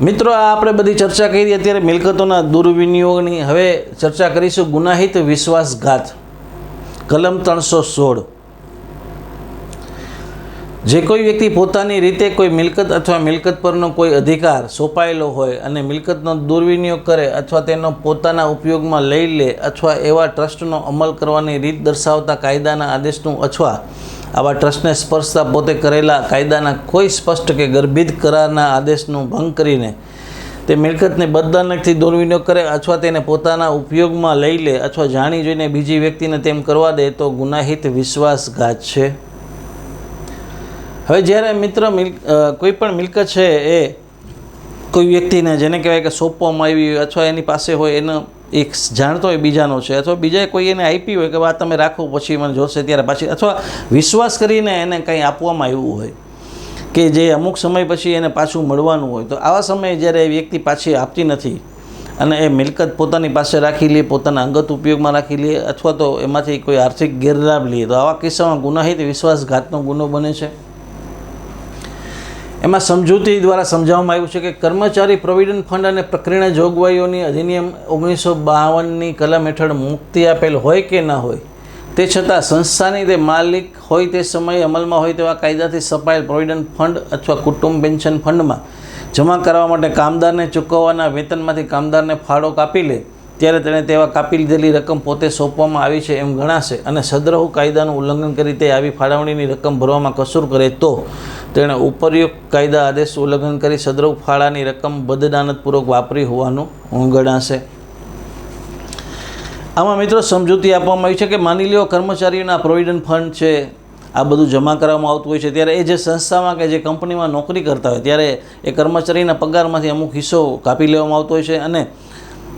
મિત્રો, આ આપણે બધી ચર્ચા કરી. અત્યારે મિલકતોના દુર્વિનિયોગની હવે ચર્ચા કરીશું ગુનાહિત વિશ્વાસઘાત. કલમ ત્રણસો સોળ. જે કોઈ વ્યક્તિ પોતાની રીતે કોઈ મિલકત અથવા મિલકત પરનો કોઈ અધિકાર સોંપાયેલો હોય અને મિલકતનો દુર્વિનિયોગ કરે અથવા તેનો પોતાના ઉપયોગમાં લઈ લે અથવા એવા ટ્રસ્ટનો અમલ કરવાની રીત દર્શાવતા કાયદાના આદેશનું અથવા આવા ટ્રસ્ટને સ્પર્શતા પોતે કરેલા કાયદાના કોઈ સ્પષ્ટ કે ગર્ભિત કરારના આદેશનું ભંગ કરીને તે મિલકતને બદલાનકથી દુર્વિનિયોગ કરે અથવા તેને પોતાના ઉપયોગમાં લઈ લે અથવા જાણી જોઈને બીજી વ્યક્તિને તેમ કરવા દે તો ગુનાહિત વિશ્વાસઘાત છે. હવે જ્યારે મિત્ર મિલ કોઈ પણ મિલકત છે એ કોઈ વ્યક્તિને જેને કહેવાય કે સોંપવામાં આવી અથવા એની પાસે હોય એનો એક જાણતો હોય બીજાનો છે અથવા બીજાએ કોઈ એને આપી હોય કે વાત તમે રાખો, પછી મને જોશે ત્યારે પાછી, અથવા વિશ્વાસ કરીને એને કંઈ આપવામાં આવ્યું હોય કે જે અમુક સમય પછી એને પાછું મળવાનું હોય, તો આવા સમયે જ્યારે એ વ્યક્તિ પાછી આપતી નથી અને એ મિલકત પોતાની પાસે રાખી લે, પોતાના અંગત ઉપયોગમાં રાખી લે, અથવા તો એમાંથી કોઈ આર્થિક ગેરલાભ લે, તો આવા કિસ્સામાં ગુનાહિત વિશ્વાસઘાતનો ગુનો બને છે? એમાં સમજૂતી દ્વારા સમજાવવામાં આવ્યું છે કે કર્મચારી પ્રોવિડન્ટ ફંડ અને પ્રક્રિયા જોગવાઈઓની અધિનિયમ ઓગણીસો બાવનની કલમ હેઠળ મુક્તિ આપેલ હોય કે ન હોય, તે છતાં સંસ્થાની તે માલિક હોય તે સમયે અમલમાં હોય તેવા કાયદાથી સપાયેલ પ્રોવિડન્ટ ફંડ અથવા કુટુંબ પેન્શન ફંડમાં જમા કરવા માટે કામદારને ચૂકવવાના વેતનમાંથી કામદારને ફાળો કાપી લે, ત્યારે તેણે તેવા કાપી લીધેલી રકમ પોતે સોંપવામાં આવી છે એમ ગણાશે અને સદ્રહુ કાયદાનું ઉલ્લંઘન કરી તે આવી ફાળવણીની રકમ ભરવામાં કસૂર કરે તો તેણે ઉપરયુક્ત કાયદા આદેશ ઉલ્લંઘન કરી સદ્રવ ફાળાની રકમ બદદાનતપૂર્વક વાપરી હોવાનું ગણાશે. આમાં મિત્રો સમજૂતી આપવામાં આવી છે કે માની લ્યો કર્મચારીઓના પ્રોવિડન્ટ ફંડ છે, આ બધું જમા કરવામાં આવતું હોય છે, ત્યારે એ જે સંસ્થામાં કે જે કંપનીમાં નોકરી કરતા હોય, ત્યારે એ કર્મચારીના પગારમાંથી અમુક હિસ્સો કાપી લેવામાં આવતો હોય છે અને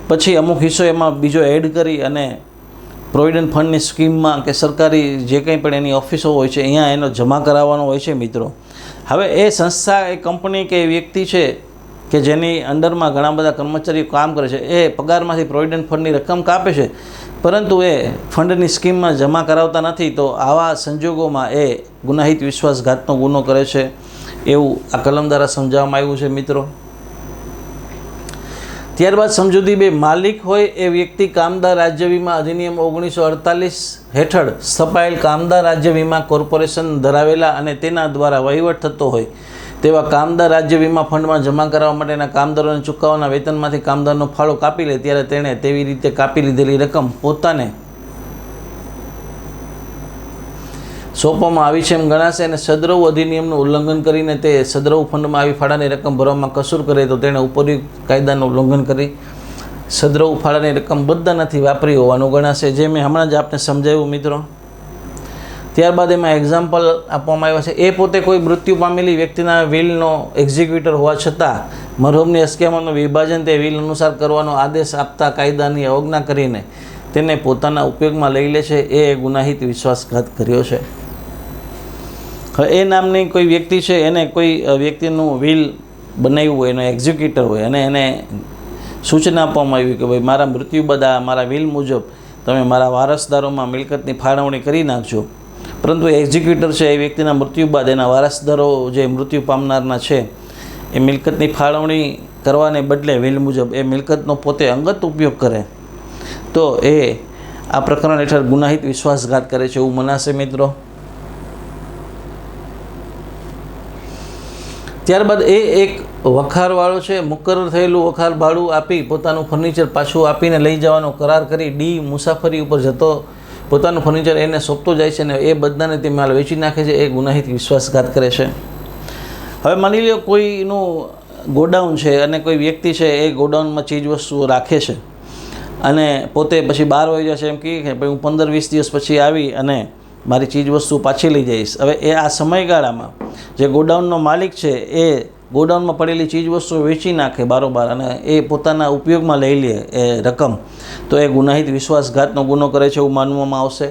પછી અમુક હિસ્સો એમાં બીજો એડ કરી અને પ્રોવિડન્ટ ફંડની સ્કીમમાં કે સરકારી જે કંઈ પણ એની ઓફિસો હોય છે, અહીંયા એનો જમા કરાવવાનો હોય છે મિત્રો. હવે એ સંસ્થા, એ કંપની કે વ્યક્તિ છે કે જેની અંડરમાં ઘણા બધા કર્મચારીઓ કામ કરે છે, એ પગારમાંથી પ્રોવિડન્ટ ફંડની રકમ કાપે છે, પરંતુ એ ફંડની સ્કીમમાં જમા કરાવતા નથી, તો આવા સંજોગોમાં એ ગુનાહિત વિશ્વાસઘાતનો ગુનો કરે છે, એવું આ કલમ દ્વારા સમજાવવામાં આવ્યું છે મિત્રો. ત્યારબાદ સમજૂતી બે માલિક હોય એ વ્યક્તિ કામદાર રાજ્ય વીમા અધિનિયમ ઓગણીસો અડતાલીસ હેઠળ સ્થપાયેલ કામદાર રાજ્ય વીમા કોર્પોરેશન ધરાવેલા અને તેના દ્વારા વહીવટ થતો હોય, તેવા કામદાર રાજ્ય વીમા ફંડમાં જમા કરાવવા માટેના કામદારોને ચૂકવવાના વેતનમાંથી કામદારનો ફાળો કાપી લે, ત્યારે તેણે તેવી રીતે કાપી લીધેલી રકમ પોતાને સોંપવામાં આવી છે એમ ગણાશે અને સદ્રવ અધિનિયમનું ઉલ્લંઘન કરીને તે સદ્રવ ફંડમાં આવી ફાળાની રકમ ભરવામાં કસૂર કરે તો તેણે ઉપરયુક્ત કાયદાનું ઉલ્લંઘન કરી. સદ્રવ ફાળાની રકમ બધા નથી વાપરી હોવાનું ગણાશે, જે મેં હમણાં જ આપને સમજાવ્યું મિત્રો. ત્યારબાદ એમાં એક્ઝામ્પલ આપવામાં આવ્યા છે. એ પોતે કોઈ મૃત્યુ પામેલી વ્યક્તિના વિલનો એક્ઝિક્યુટર હોવા છતાં, મરહુમની અસ્કેમાનું વિભાજન તે વિલ અનુસાર કરવાનો આદેશ આપતા કાયદાની અવજ્ઞા કરીને તેને પોતાના ઉપયોગમાં લઈ લે છે. એ ગુનાહિત વિશ્વાસઘાત કર્યો છે. એ નામની કોઈ વ્યક્તિ છે, એને કોઈ વ્યક્તિનું વિલ બનાવ્યું હોય, એનો એક્ઝિક્યુટર હોય, અને એને સૂચના આપવામાં આવી કે ભાઈ, મારા મૃત્યુ બધા, મારા વિલ મુજબ તમે મારા વારસદારોમાં મિલકતની ફાળવણી કરી નાખજો. પરંતુ એક્ઝિક્યુટર છે, એ વ્યક્તિના મૃત્યુ બાદ એના વારસદારો જે મૃત્યુ પામનારના છે, એ મિલકતની ફાળવણી કરવાને બદલે વિલ મુજબ એ મિલકતનો પોતે અંગત ઉપયોગ કરે. તો એ આ પ્રકરણ હેઠળ ગુનાહિત વિશ્વાસઘાત કરે છે એવું મનાશે મિત્રો? ત્યારબાદ એ એક વખારવાળો છે, મુકરર થયેલું વખાર ભાડું આપી પોતાનું ફર્નિચર પાછું આપીને લઈ જવાનો કરાર કરી ડી મુસાફરી ઉપર જતો પોતાનું ફર્નિચર એને સોંપતો જાય છે અને એ બધાને તે માલ વેચી નાખે છે, એ ગુનાહિત વિશ્વાસઘાત કરે છે. હવે માની લો કોઈનું ગોડાઉન છે અને કોઈ વ્યક્તિ છે, એ ગોડાઉનમાં ચીજ વસ્તુઓ રાખે છે. અને પોતે પછી બહાર વહી જશે એમ કહે કે ભાઈ હું પંદર વીસ દિવસ પછી આવી અને મારી ચીજવસ્તુ પાછી લઈ જઈશ. હવે એ આ સમયગાળામાં જે ગોડાઉનનો માલિક છે, એ ગોડાઉનમાં પડેલી ચીજવસ્તુઓ વેચી નાખે બારોબાર અને એ પોતાના ઉપયોગમાં લઈ લે એ રકમ. તો એ ગુનાહિત વિશ્વાસઘાતનો ગુનો કરે છે એવું માનવામાં આવશે?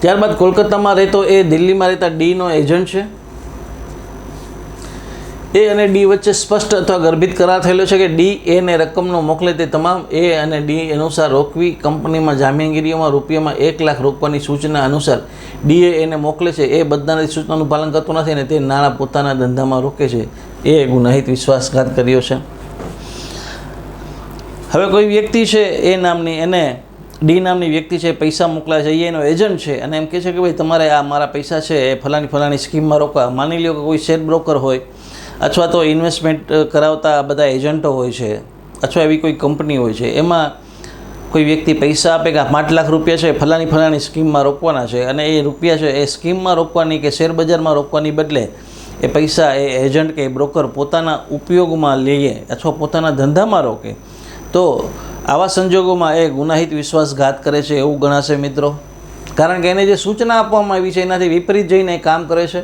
ત્યારબાદ કોલકાતામાં રહેતો એ દિલ્હીમાં રહેતા ડીનો એજન્ટ છે. એ અને ડી વચ્ચે સ્પષ્ટ અથવા ગર્ભિત કરાર થયેલો છે કે ડી એને રકમનો મોકલે તે તમામ, એ અને ડી અનુસાર રોકવી કંપનીમાં જામીનગીરીઓમાં રૂપિયામાં એક લાખ રોકવાની સૂચના અનુસાર ડીએ એને મોકલે છે. એ બધાની સૂચનાનું પાલન કરતો નથી અને તે નાણાં પોતાના ધંધામાં રોકે છે. એ ગુનાહિત વિશ્વાસઘાત કર્યો છે. હવે કોઈ વ્યક્તિ છે એ નામની, એને ડી નામની વ્યક્તિ છે, પૈસા મોકલાય છે એ એનો એજન્ટ છે અને એમ કહે છે કે ભાઈ, તમારે આ મારા પૈસા છે, એ ફલાણી ફલાણી સ્કીમમાં રોકવા. માની લો કે કોઈ શેર બ્રોકર હોય અથવા તો ઇન્વેસ્ટમેન્ટ કરાવતા બધા એજન્ટો હોય છે, અથવા એવી કોઈ કંપની હોય છે, એમાં કોઈ વ્યક્તિ પૈસા આપે કે આઠ લાખ રૂપિયા છે, ફલાણી ફલાણી સ્કીમમાં રોકવાના છે, અને એ રૂપિયા છે એ સ્કીમમાં રોકવાની કે શેર બજારમાં રોકવાની બદલે એ પૈસા એ એજન્ટ કે બ્રોકર પોતાના ઉપયોગમાં લઈએ અથવા પોતાના ધંધામાં રોકે, તો આવા સંજોગોમાં એ ગુનાહિત વિશ્વાસઘાત કરે છે એવું ગણાશે મિત્રો. કારણ કે એને જે સૂચના આપવામાં આવી છે, એનાથી વિપરીત જઈને કામ કરે છે.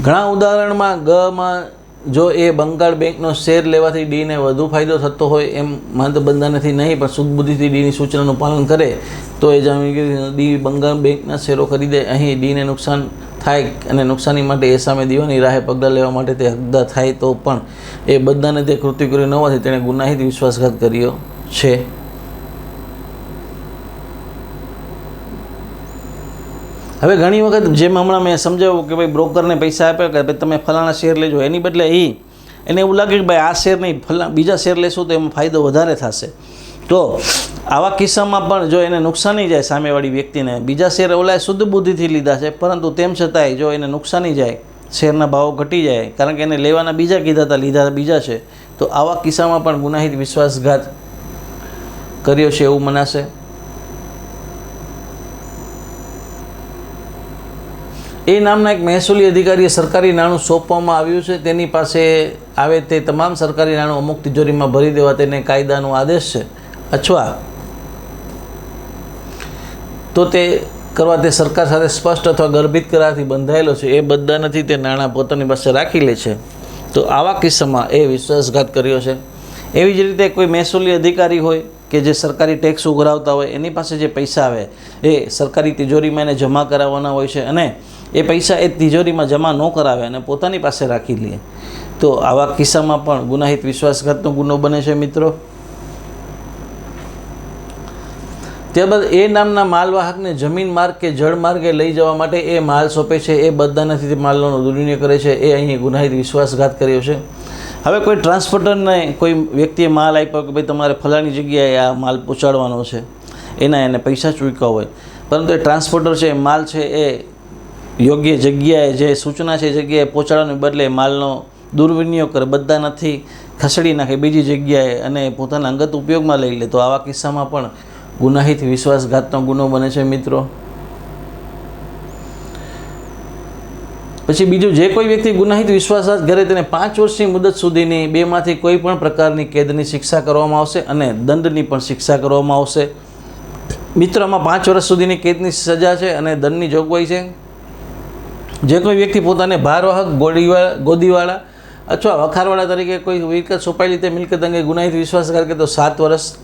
ઘણા ઉદાહરણમાં ગમાં જો એ બંગાળ બેંકનો શેર લેવાથી ડીને વધુ ફાયદો થતો હોય એમ માનતો બંધારણથી નહીં, પણ સુદબુદ્ધિથી ડીની સૂચનાનું પાલન કરે, તો એ જામીનગીરી ડી બંગાળ બેંકના શેરો ખરીદે, અહીં ડીને નુકસાન થાય અને નુકસાની માટે એ સામે દીવાની રાહે પગલાં લેવા માટે તે હકદાર થાય તો પણ એ બધાને તે કૃત્ય કર્યું ન હોવાથી તેણે ગુનાહિત વિશ્વાસઘાત કર્યો છે. હવે ઘણી વખત જેમ હમણાં મેં સમજાવ્યું કે ભાઈ બ્રોકરને પૈસા આપ્યા કે ભાઈ તમે ફલાણા શેર લેજો, એની બદલે એ એને એવું લાગે કે ભાઈ આ શેર નહીં, ફલા, બીજા શેર લેશું તો એમાં ફાયદો વધારે થશે. તો આવા કિસ્સામાં પણ જો એને નુકસાની જાય સામેવાળી વ્યક્તિને, બીજા શેર ઓલાએ શુદ્ધ બુદ્ધિથી લીધા છે, પરંતુ તેમ છતાંય જો એને નુકસાની જાય, શેરના ભાવો ઘટી જાય, કારણ કે એને લેવાના બીજા કીધા હતા, લીધા બીજા છે, તો આવા કિસ્સામાં પણ ગુનાહિત વિશ્વાસઘાત કર્યો છે એવું મનાશે? એ નામના એક મહેસૂલી અધિકારીએ સરકારી નાણું સોંપવામાં આવ્યું છે. તેની પાસે આવે તે તમામ સરકારી નાણું અમુક તિજોરીમાં ભરી દેવા તેને કાયદાનો આદેશ છે. અથવા તો તે કરવા તે સરકાર સાથે સ્પષ્ટ અથવા ગર્ભિત કરારથી બંધાયેલો છે. એ બધા નથી, તે નાણાં પોતાની પાસે રાખી લે છે. તો આવા કિસ્સામાં એ વિશ્વાસઘાત કર્યો છે. એવી જ રીતે કોઈ મહેસૂલી અધિકારી હોય કે જે સરકારી ટેક્સ ઉઘરાવતા હોય, એની પાસે જે પૈસા આવે, એ સરકારી તિજોરીમાં એને જમા કરાવવાના હોય છે અને એ પૈસા એ તિજોરીમાં જમા ન કરાવે અને પોતાની પાસે રાખી લે. તો આવા કિસ્સામાં પણ ગુનાહિત વિશ્વાસઘાતનો ગુનો બને છે મિત્રો. ત્યારબાદ એ નામના માલવાહકને જમીન માર્ગ કે જળ માર્ગે લઈ જવા માટે એ માલ સોંપે છે. એ બધા નથી, તે માલનો દુર્વિનિયોગ કરે છે. એ અહીં ગુનાહિત વિશ્વાસઘાત કર્યો છે. હવે કોઈ ટ્રાન્સપોર્ટરને કોઈ વ્યક્તિએ માલ આપ્યો કે ભાઈ તમારે ફલાણી જગ્યાએ આ માલ પહોંચાડવાનો છે. એના એને પૈસા ચૂક્યા હોય. પરંતુ એ ટ્રાન્સપોર્ટર છે, એ માલ છે, એ યોગ્ય જગ્યાએ જે સૂચના છે જગ્યાએ પહોંચાડવાને બદલે માલનો દુર્વિનિયોગ કરે, બધા નથી ખસેડી નાખે બીજી જગ્યાએ અને પોતાના અંગત ઉપયોગમાં લઈ લે, તો આવા કિસ્સામાં પણ ગુનાહિત વિશ્વાસઘાતનો ગુનો બને છે મિત્રો. પછી બીજું, જે કોઈ વ્યક્તિ ગુનાહિત વિશ્વાસઘાત કરે, તેને પાંચ વર્ષની મુદત સુધીની બેમાંથી કોઈ પણ પ્રકારની કેદની શિક્ષા કરવામાં આવશે અને દંડની પણ શિક્ષા કરવામાં આવશે. મિત્રોમાં પાંચ વર્ષ સુધીની કેદની સજા છે અને દંડની જોગવાઈ છે. જે કોઈ વ્યક્તિ પોતાને ભારવાહક ગોડીવાળા ગોદીવાળા અથવા વખારવાળા તરીકે કોઈ મિલકત સોંપાયેલી તે મિલકત અંગે ગુનાહિત વિશ્વાસઘાત કરે તો સાત વર્ષ.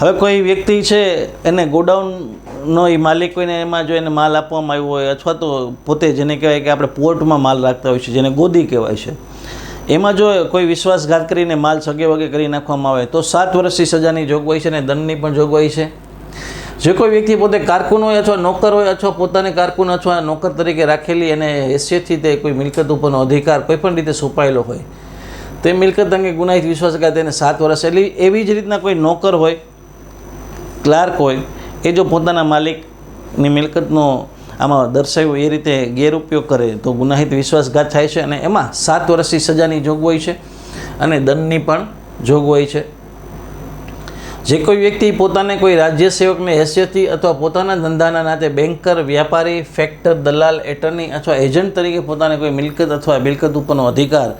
હવે કોઈ વ્યક્તિ છે એને ગોડાઉનનો એ માલિક કોઈને એમાં જો એને માલ આપવામાં આવ્યો હોય અથવા તો પોતે જેને કહેવાય કે આપણે પોર્ટમાં માલ રાખતા હોય છે, જેને ગોદી કહેવાય છે, એમાં જો કોઈ વિશ્વાસઘાત કરીને માલ સગે વગે કરી નાખવામાં આવે તો સાત વર્ષની સજાની જોગવાઈ છે અને દંડની પણ જોગવાઈ છે. જે કોઈ વ્યક્તિ પોતે કારકુન હોય અથવા નોકર હોય અથવા પોતાને કારકુન અથવા નોકર તરીકે રાખેલી અને હેસિયતથી તે કોઈ મિલકત ઉપરનો અધિકાર કોઈ પણ રીતે સોંપાયેલો હોય, તે મિલકત અંગે ગુનાહિત વિશ્વાસઘાત તેને સાત વર્ષ. એટલે એવી જ રીતના કોઈ નોકર હોય, ક્લાર્ક હોય, એ જો પોતાના માલિકની મિલકતનો આમાં દર્શાવ્યું એ રીતે ગેરઉપયોગ કરે, તો ગુનાહિત વિશ્વાસઘાત થાય છે અને એમાં સાત વર્ષની સજાની જોગવાઈ છે અને દંડની પણ જોગવાઈ છે. જે કોઈ વ્યક્તિ પોતાને કોઈ રાજ્ય સેવકની હેસિયતથી અથવા પોતાના ધંધાના નાતે બેન્કર વ્યાપારી ફેક્ટર દલાલ એટર્ની અથવા એજન્ટ તરીકે પોતાને કોઈ મિલકત અથવા મિલકત ઉપરનો અધિકાર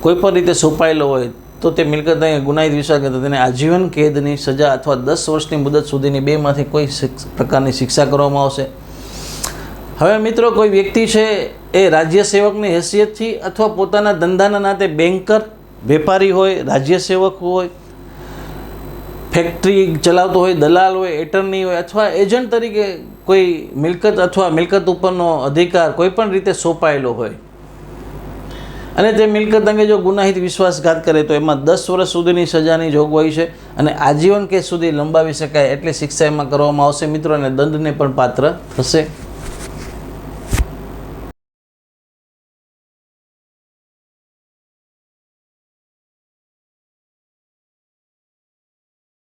કોઈ પણ રીતે સોંપાયેલો હોય, તો તે મિલકત અહીં ગુનાહિત વિશ્વાસ કરતા તેને આજીવન કેદની સજા અથવા દસ વર્ષની મુદત સુધીની બેમાંથી કોઈ પ્રકારની શિક્ષા કરવામાં આવશે. હવે મિત્રો, કોઈ વ્યક્તિ છે એ રાજ્ય સેવકની હેસિયતથી અથવા પોતાના ધંધાના નાતે બેન્કર વેપારી હોય, રાજ્ય સેવક હોય ફેક્ટરી ચલાવતો હોય, દલાલ હોય, એટર્ની હોય અથવા એજન્ટ તરીકે કોઈ મિલકત અથવા મિલકત ઉપરનો અધિકાર કોઈ પણ રીતે સોંપાયેલો હોય. અને તે મિલકત અંગે જો ગુનાહિત વિશ્વાસઘાત કરે તો એમાં દસ વર્ષ સુધીની સજાની જોગવાઈ છે અને આજીવન કેસ સુધી લંબાવી શકાય એટલી શિક્ષા એમાં કરવામાં આવશે. મિત્રો, અને દંડને પણ પાત્ર થશે.